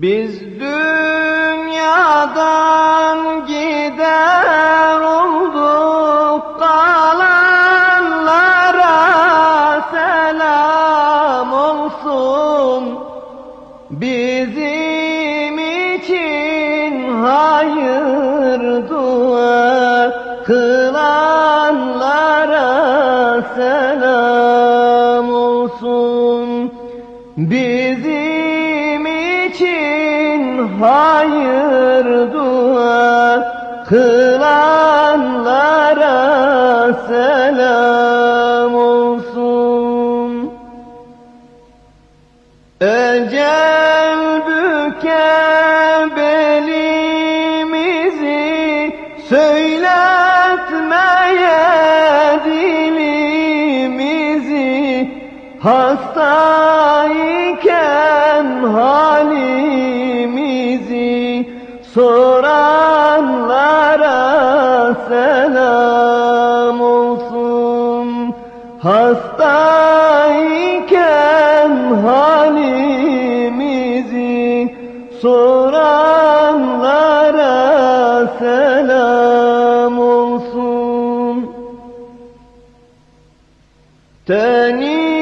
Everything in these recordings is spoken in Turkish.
Biz dünyadan gider olduk kalanlara selam olsun. Bizim için hayır dua kılanlara selam olsun. Bizim hayır dua kılanlara selam olsun. Ecel büke belimizi söyletmeye dilimizi hastayken halimizi soranlara selam olsun. Hastayken halimizi soranlara selam olsun. Tenim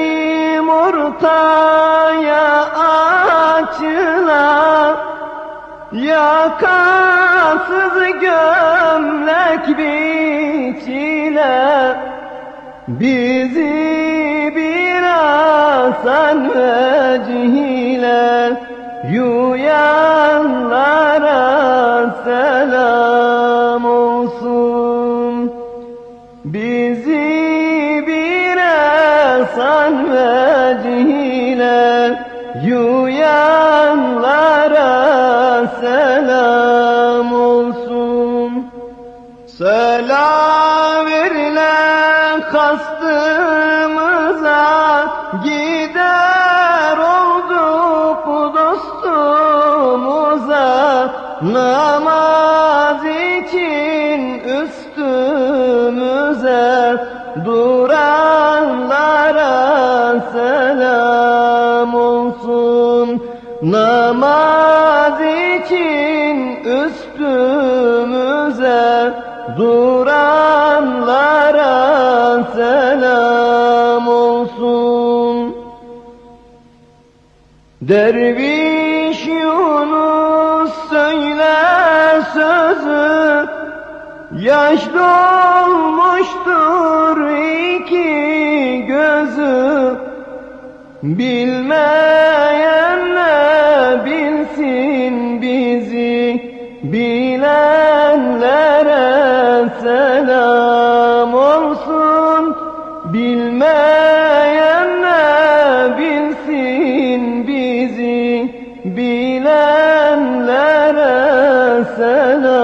ortaya açılan Yakasız gömlek biçilen Bizi bir asan vecihle Yuyanlara esan vecihle Yuyanlara selam olsun. Selam verilen kastımıza Namaz için üstümüze Duranlara selam olsun. Derviş Yunus söyle sözü Yaş dolmuştur iki gözü Bilmeyen ne bilsin bizi Bilenlere selam olsun. Bilmeyen ne bilsin bizi Bilenlere selam